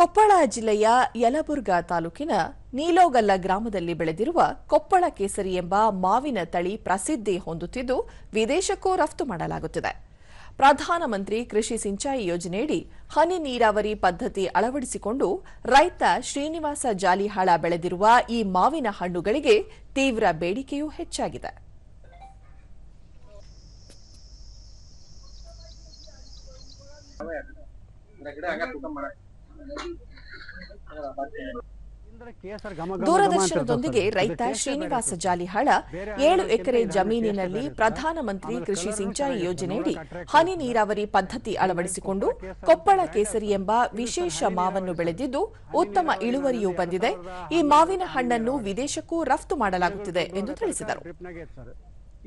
ಕೊಪ್ಪಳ ಜಿಲ್ಲೆಯ ಯಲಬುರ್ಗಾ ತಾಲೂಕಿನ ನೀಲೋಗಲ್ಲ ಗ್ರಾಮದಲ್ಲಿ ಬೆಳೆದಿರುವ ಕೊಪ್ಪಳ ಕೇಸರಿ ಎಂಬ ಮಾವಿನ ತಳಿ ಪ್ರಸಿದ್ಧಿ ಹೊಂದುತ್ತಿದ್ದು, ವಿದೇಶಕ್ಕೂ ರಫ್ತು ಮಾಡಲಾಗುತ್ತಿದೆ. ಪ್ರಧಾನಮಂತ್ರಿ ಕೃಷಿ ಸಿಂಚಾಯಿ ಯೋಜನೆಯಡಿ ಹನಿ ನೀರಾವರಿ ಪದ್ಧತಿ ಅಳವಡಿಸಿಕೊಂಡು ರೈತ ಶ್ರೀನಿವಾಸ ಜಾಲಿಹಾಳ ಬೆಳೆದಿರುವ ಈ ಮಾವಿನ ಹಣ್ಣುಗಳಿಗೆ ತೀವ್ರ ಬೇಡಿಕೆಯೂ ಹೆಚ್ಚಾಗಿದೆ. ದೂರದರ್ಶನದೊಂದಿಗೆ ರೈತ ಶ್ರೀನಿವಾಸ ಜಾಲಿಹಾಳ ಏಳು ಎಕರೆ ಜಮೀನಿನಲ್ಲಿ ಪ್ರಧಾನಮಂತ್ರಿ ಕೃಷಿ ಸಿಂಚಾಯಿ ಯೋಜನೆಯಡಿ ಹನಿ ನೀರಾವರಿ ಪದ್ಧತಿ ಅಳವಡಿಸಿಕೊಂಡು ಕೊಪ್ಪಳ ಕೇಸರಿ ಎಂಬ ವಿಶೇಷ ಮಾವನ್ನು ಬೆಳೆದಿದ್ದು ಉತ್ತಮ ಇಳುವರಿಯೂ ಬಂದಿದೆ. ಈ ಮಾವಿನ ಹಣ್ಣನ್ನು ವಿದೇಶಕ್ಕೂ ರಫ್ತು ಮಾಡಲಾಗುತ್ತಿದೆ ಎಂದು ತಿಳಿಸಿದರು.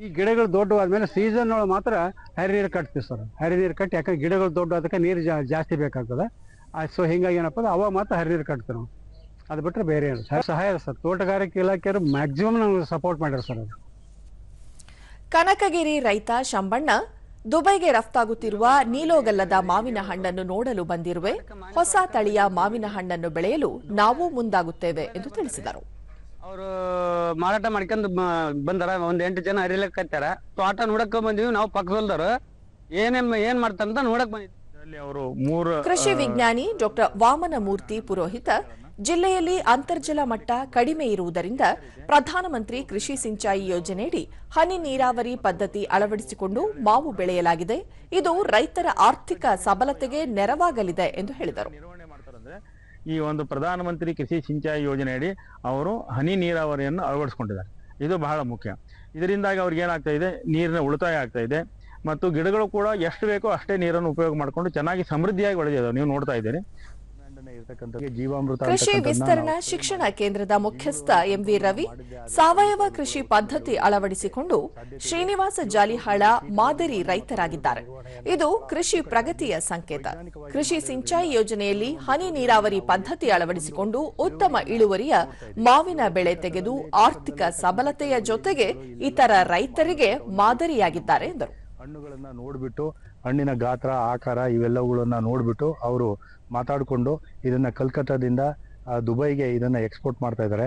ಈ ಗಿಡಗಳು ದೊಡ್ಡವಾದ ಮೇಲೆ ಸೀಸನ್ ಒಳಗೆ ಮಾತ್ರ ಹರಿ ನೀರು ಕಟ್ತೀವಿ ಸರ್. ಹರಿ ನೀರು ಕಟ್ಟಿ ಯಾಕಂದ್ರೆ ಗಿಡಗಳು ದೊಡ್ಡ ಅದಕ್ಕೆ ನೀರು ಜಾಸ್ತಿ ಬೇಕಾಗ್ತದೆ. ಸೊ ಹಿಂಗಾಗಿ ಏನಪ್ಪ ಅಂದ್ರೆ ಅವಾಗ ಮಾತ್ರ ಹರಿ ನೀರು ಕಟ್ತೀವಿ ನಾವು. ಅದು ಬಿಟ್ಟರೆ ಬೇರೆ ಏನು. ಸರ್ ಸಹಾಯ ಸರ್. ತೋಟಗಾರಿಕೆ ಇಲಾಖೆಯವರು ಮ್ಯಾಕ್ಸಿಮಮ್ ನಮ್ಗೆ ಸಪೋರ್ಟ್ ಮಾಡ್ಯಾರ ಸರ್ ಅದು ಕನಕಗಿರಿ ರೈತ ಶಂಬಣ್ಣ ದುಬೈಗೆ ರಫ್ತಾಗುತ್ತಿರುವ ನೀಲೋಗಲ್ಲದ ಮಾವಿನ ಹಣ್ಣನ್ನು ನೋಡಲು ಬಂದಿರುವೆ. ಹೊಸ ತಳಿಯ ಮಾವಿನ ಹಣ್ಣನ್ನು ಬೆಳೆಯಲು ನಾವು ಮುಂದಾಗುತ್ತೇವೆ ಎಂದು ತಿಳಿಸಿದರು. ಅವರು ಮಾರಾಟ ಮಾಡ್ಕೊಂಡು ಬಂದಾರ. ಒಂದ್ ಎಂಟು ಜನ ಹರಿಲಕ್ಕತ್ತಾರ ತೋಟ ನೋಡಕ್ ಬಂದಿವಿ. ನಾವು ಪಕ್ಕದಲ್ದಾರ ಏನೇನ್ ಏನ್ ಮಾಡ್ತಾರಂತ ನೋಡಕ್ ಬಂದಿದ್ವಿ. ಕೃಷಿ ವಿಜ್ಞಾನಿ ಡಾಕ್ಟರ್ ವಾಮನಮೂರ್ತಿ ಪುರೋಹಿತ ಜಿಲ್ಲೆಯಲ್ಲಿ ಅಂತರ್ಜಲ ಮಟ್ಟ ಕಡಿಮೆ ಇರುವುದರಿಂದ ಪ್ರಧಾನಮಂತ್ರಿ ಕೃಷಿ ಸಿಂಚಾಯಿ ಯೋಜನೆಯಡಿ ಹನಿ ನೀರಾವರಿ ಪದ್ಧತಿ ಅಳವಡಿಸಿಕೊಂಡು ಮಾವು ಬೆಳೆಯಲಾಗಿದೆ. ಇದು ರೈತರ ಆರ್ಥಿಕ ಸಬಲತೆಗೆ ನೆರವಾಗಲಿದೆ ಎಂದು ಹೇಳಿದರು. ಈ ಒಂದು ಪ್ರಧಾನಮಂತ್ರಿ ಕೃಷಿ ಸಿಂಚಾಯಿ ಯೋಜನೆಯಡಿ ಅವರು ಹನಿ ನೀರಾವರಿಯನ್ನು ಅಳವಡಿಸಿಕೊಂಡಿದ್ದಾರೆ. ಇದು ಬಹಳ ಮುಖ್ಯ. ಇದರಿಂದಾಗಿ ಅವ್ರಿಗೆ ಏನಾಗ್ತಾ ಇದೆ? ನೀರಿನ ಉಳಿತಾಯ ಆಗ್ತಾ ಇದೆ. ಮತ್ತು ಗಿಡಗಳು ಕೂಡ ಎಷ್ಟು ಬೇಕೋ ಅಷ್ಟೇ ನೀರನ್ನು ಉಪಯೋಗ ಮಾಡಿಕೊಂಡು ಚೆನ್ನಾಗಿ ಸಮೃದ್ಧಿಯಾಗಿ ಬೆಳೆದಿದ್ದಾವೆ ನೀವು ನೋಡ್ತಾ ಇದ್ದೀರಿ ಕೃಷಿ ವಿಸ್ತರಣಾ ಶಿಕ್ಷಣ ಕೇಂದ್ರದ ಮುಖ್ಯಸ್ಥ ಎಂವಿ ರವಿ ಸಾವಯವ ಕೃಷಿ ಪದ್ಧತಿ ಅಳವಡಿಸಿಕೊಂಡು ಶ್ರೀನಿವಾಸ ಜಾಲಿಹಾಳ ಮಾದರಿ ರೈತರಾಗಿದ್ದಾರೆ ಇದು ಕೃಷಿ ಪ್ರಗತಿಯ ಸಂಕೇತ ಕೃಷಿ ಸಿಂಚಾಯಿ ಯೋಜನೆಯಲ್ಲಿ ಹನಿ ನೀರಾವರಿ ಪದ್ಧತಿ ಅಳವಡಿಸಿಕೊಂಡು ಉತ್ತಮ ಇಳುವರಿಯ ಮಾವಿನ ಬೆಳೆ ತೆಗೆದು ಆರ್ಥಿಕ ಸಬಲತೆಯ ಜೊತೆಗೆ ಇತರ ರೈತರಿಗೆ ಮಾದರಿಯಾಗಿದ್ದಾರೆ ಎಂದರು ಹಣ್ಣುಗಳನ್ನ ನೋಡಿಬಿಟ್ಟು, ಹಣ್ಣಿನ ಗಾತ್ರ, ಆಕಾರ ಇವೆಲ್ಲವುಗಳನ್ನು ನೋಡಿಬಿಟ್ಟು ಅವರು ಮಾತಾಡಿಕೊಂಡು ಇದನ್ನ ಕಲ್ಕತ್ತಾದಿಂದ ದುಬೈಗೆ ಇದನ್ನ ಎಕ್ಸ್ಪೋರ್ಟ್ ಮಾಡ್ತಾ ಇದ್ದಾರೆ.